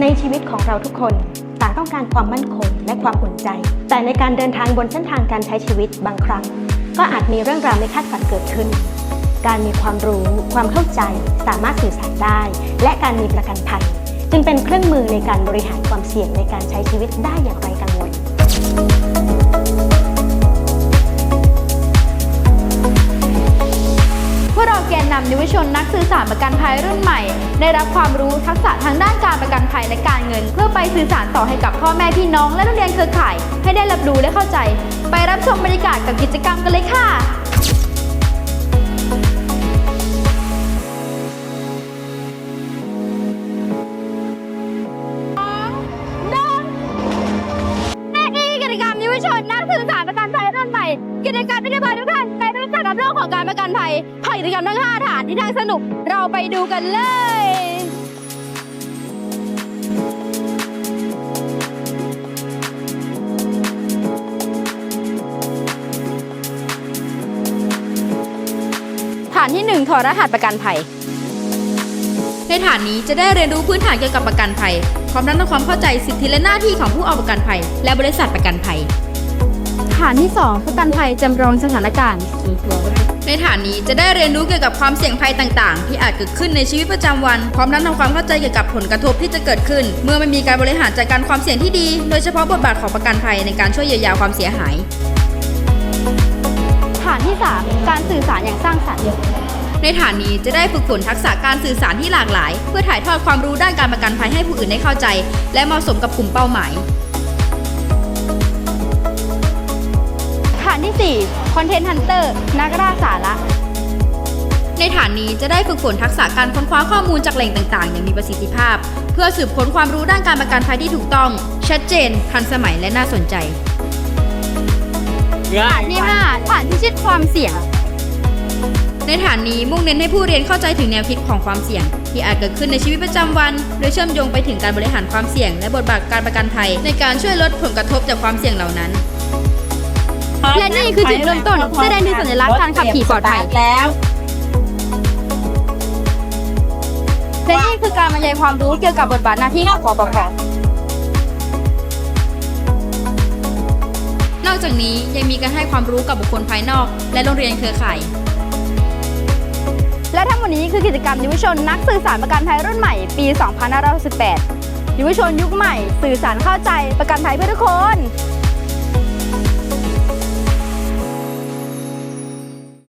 ในชีวิตของเราทุกคนต่างต้องการความมั่นคงและความอุ่นใจ แต่ในการเดินทางบนเส้นทางการใช้ชีวิตบางครั้ง ก็อาจมีเรื่องราวไม่คาดฝันเกิดขึ้น การมีความรู้ ความเข้าใจ สามารถสื่อสารได้ และการมีประกันภัยจึงเป็นเครื่องมือในการบริหารความเสี่ยงในการใช้ชีวิตได้อย่างไรกังวล ชนนักสื่อสารประกันภัยรุ่นใหม่ ได้รับความรู้ทักษะทางด้านการประกันภัยและการเงิน เพื่อไปสื่อสารต่อให้กับพ่อแม่พี่น้องและนักเรียนเครือข่าย ให้ได้รับรู้และเข้าใจ ไปรับชมบรรยากาศกับกิจกรรมกันเลยค่ะนี่คือกิจกรรมยุวชนนักสื่อสารประกันภัยรุ่นใหม่ กิจกรรมที่จะพาทุกท่าน ของการประกันภัยผ่านกิจกรรมทั้ง 5 ฐานที่ทั้งสนุกเราไปดูกันเลย ฐานที่ 1 ถอดรหัสประกันภัย ในฐานนี้จะได้เรียนรู้พื้นฐานเกี่ยวกับประกันภัยพร้อมทั้งทำความเข้าใจสิทธิและหน้าที่ของผู้เอาประกันภัย และบริษัทประกันภัย ฐานที่ 2 ประกันภัยจำลองสถานการณ์ ในฐานนี้จะได้เรียนรู้เกี่ยวกับความเสี่ยงภัยต่างๆ ที่อาจเกิดขึ้นในชีวิตประจำวัน พร้อมทั้งทำความเข้าใจเกี่ยวกับผลกระทบที่จะเกิดขึ้น เมื่อไม่มีการบริหารจัดการความเสี่ยงที่ดี โดยเฉพาะบทบาทของประกันภัยในการช่วยเยียวยาความเสียหาย ฐานที่ 3 การสื่อสารอย่างสร้างสรรค์ในฐานนี้จะได้ฝึกฝนทักษะการสื่อสารที่หลากหลาย เพื่อถ่ายทอดความรู้ด้านการประกันภัยให้ผู้อื่นได้เข้าใจ และเหมาะสมกับกลุ่มเป้าหมาย ฐานที่ 4 คอนเทนต์ฮันเตอร์นักล่าสาระ ในฐานนี้จะได้ฝึกฝนทักษะการค้นคว้าข้อมูลจากแหล่งต่างๆ อย่างมีประสิทธิภาพ เพื่อสืบค้นความรู้ด้านการประกันภัยที่ถูกต้อง ชัดเจน ทันสมัยและน่าสนใจฐานที่5ฐานที่ชิดความเสี่ยง ในฐานนี้มุ่งเน้นให้ผู้เรียนเข้าใจถึงแนวคิดของความเสี่ยง ที่อาจเกิดขึ้นในชีวิตประจำวัน โดยเชื่อมโยงไปถึงการบริหารความเสี่ยง และบทบาทการประกันภัย ในการช่วยลดผลกระทบจากความเสี่ยงเหล่านั้น และนี่คือจุดเริ่มต้นแสดงถึงสัญลักษณ์การขับขี่ปลอดภัยแล้วและนี่คือการบรรยายความรู้เกี่ยวกับบทบาทหน้าที่ของปปพนอกจากนี้ยังมีการให้ความรู้กับบุคคลภายนอก และโรงเรียนเครือข่าย และทั้งหมดนี้คือกิจกรรมยุวชนนักสื่อสารประกันภัยรุ่นใหม่ปี 2568ยุวชนยุคใหม่ สื่อสารเข้าใจประกันภัยเพื่อทุกคน